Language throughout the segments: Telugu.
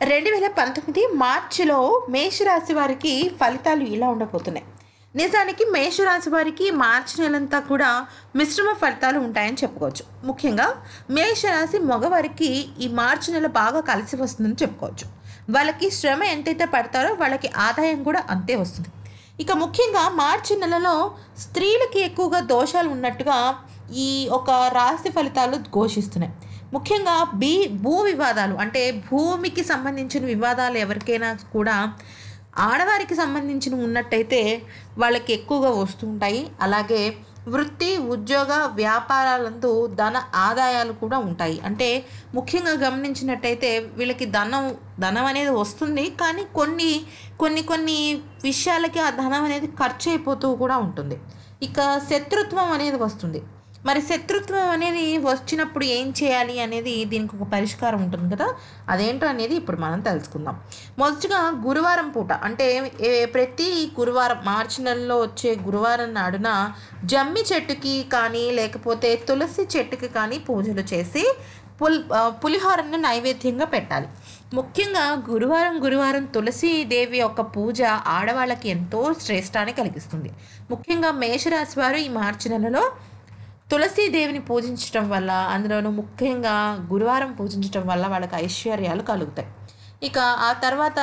రెండు వేల పంతొమ్మిది మార్చిలో మేషరాశి వారికి ఫలితాలు ఇలా ఉండబోతున్నాయి. నిజానికి మేషరాశి వారికి మార్చి నెలంతా కూడా మిశ్రమ ఫలితాలు ఉంటాయని చెప్పుకోవచ్చు. ముఖ్యంగా మేషరాశి మగవారికి ఈ మార్చి నెల బాగా కలిసి వస్తుందని చెప్పుకోవచ్చు. వాళ్ళకి శ్రమ ఎంతైతే పడతారో వాళ్ళకి ఆదాయం కూడా అంతే వస్తుంది. ఇక ముఖ్యంగా మార్చి నెలలో స్త్రీలకి ఎక్కువగా దోషాలు ఉన్నట్టుగా ఈ ఒక రాశి ఫలితాలు ఘోషిస్తున్నాయి. ముఖ్యంగా బి భూ వివాదాలు అంటే భూమికి సంబంధించిన వివాదాలు ఎవరికైనా కూడా ఆడవారికి సంబంధించిన ఉన్నట్టయితే వాళ్ళకి ఎక్కువగా వస్తుంటాయి అలాగే వృత్తి ఉద్యోగ వ్యాపారాలందు ధన ఆదాయాలు కూడా ఉంటాయి. అంటే ముఖ్యంగా గమనించినట్టయితే వీళ్ళకి ధనం ధనం అనేది వస్తుంది. కానీ కొన్ని కొన్ని కొన్ని విషయాలకి ఆ ధనం అనేది ఖర్చు అయిపోతూ కూడా ఉంటుంది. ఇక శత్రుత్వం అనేది వస్తుంది. మరి శత్రుత్వం అనేది వచ్చినప్పుడు ఏం చేయాలి అనేది దీనికి ఒక పరిష్కారం ఉంటుంది కదా? అదేంటో అనేది ఇప్పుడు మనం తెలుసుకుందాం. మొదటిగా గురువారం పూట అంటే ప్రతి గురువారం మార్చి నెలలో వచ్చే గురువారం నాడున జమ్మి చెట్టుకి కానీ లేకపోతే తులసి చెట్టుకి కానీ పూజలు చేసి పుల్ పులిహోరను నైవేద్యంగా పెట్టాలి. ముఖ్యంగా గురువారం గురువారం తులసీదేవి యొక్క పూజ ఆడవాళ్ళకి ఎంతో శ్రేష్టాన్ని కలిగిస్తుంది. ముఖ్యంగా మేషరాశి వారు ఈ మార్చి నెలలో తులసీదేవిని పూజించటం వల్ల అందులోనూ ముఖ్యంగా గురువారం పూజించటం వల్ల వాళ్ళకి ఐశ్వర్యాలు కలుగుతాయి. ఇక ఆ తర్వాత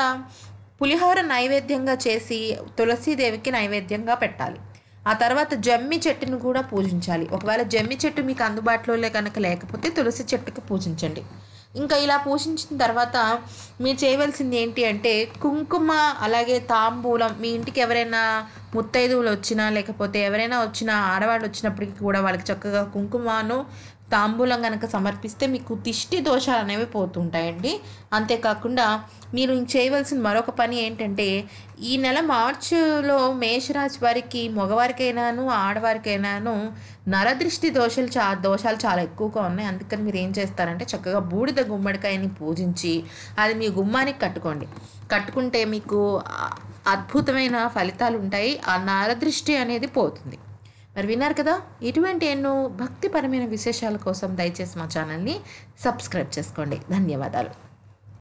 పులిహోర నైవేద్యంగా చేసి తులసీదేవికి నైవేద్యంగా పెట్టాలి. ఆ తర్వాత జమ్మి చెట్టును కూడా పూజించాలి. ఒకవేళ జమ్మి చెట్టు మీకు అందుబాటులో కనుక లేకపోతే తులసి చెట్టుకి పూజించండి. ఇంకా ఇలా పోషించిన తర్వాత మీరు చేయవలసింది ఏంటి అంటే కుంకుమ అలాగే తాంబూలం మీ ఇంటికి ఎవరైనా ముత్తైదువులు వచ్చినా లేకపోతే ఎవరైనా వచ్చినా ఆడవాళ్ళు వచ్చినప్పటికీ కూడా వాళ్ళకి చక్కగా కుంకుమను తాంబూలం కనుక సమర్పిస్తే మీకు దిష్టి దోషాలు అనేవి పోతుంటాయండి. అంతేకాకుండా మీరు చేయవలసిన మరొక పని ఏంటంటే ఈ నెల మార్చిలో మేషరాశి వారికి మగవారికైనాను ఆడవారికైనాను నరదృష్టి దోషాలు చా దోషాలు చాలా ఎక్కువగా ఉన్నాయి. అందుకని మీరు ఏం చేస్తారంటే చక్కగా బూడిద గుమ్మడికాయని పూజించి అది మీ గుమ్మానికి కట్టుకోండి. కట్టుకుంటే మీకు అద్భుతమైన ఫలితాలు ఉంటాయి. ఆ నరదృష్టి అనేది పోతుంది. మరి విన్నారు కదా ఇటువంటి ఎన్నో భక్తిపరమైన విశేషాల కోసం దయచేసి మా ఛానల్ని సబ్స్క్రైబ్ చేసుకోండి. ధన్యవాదాలు.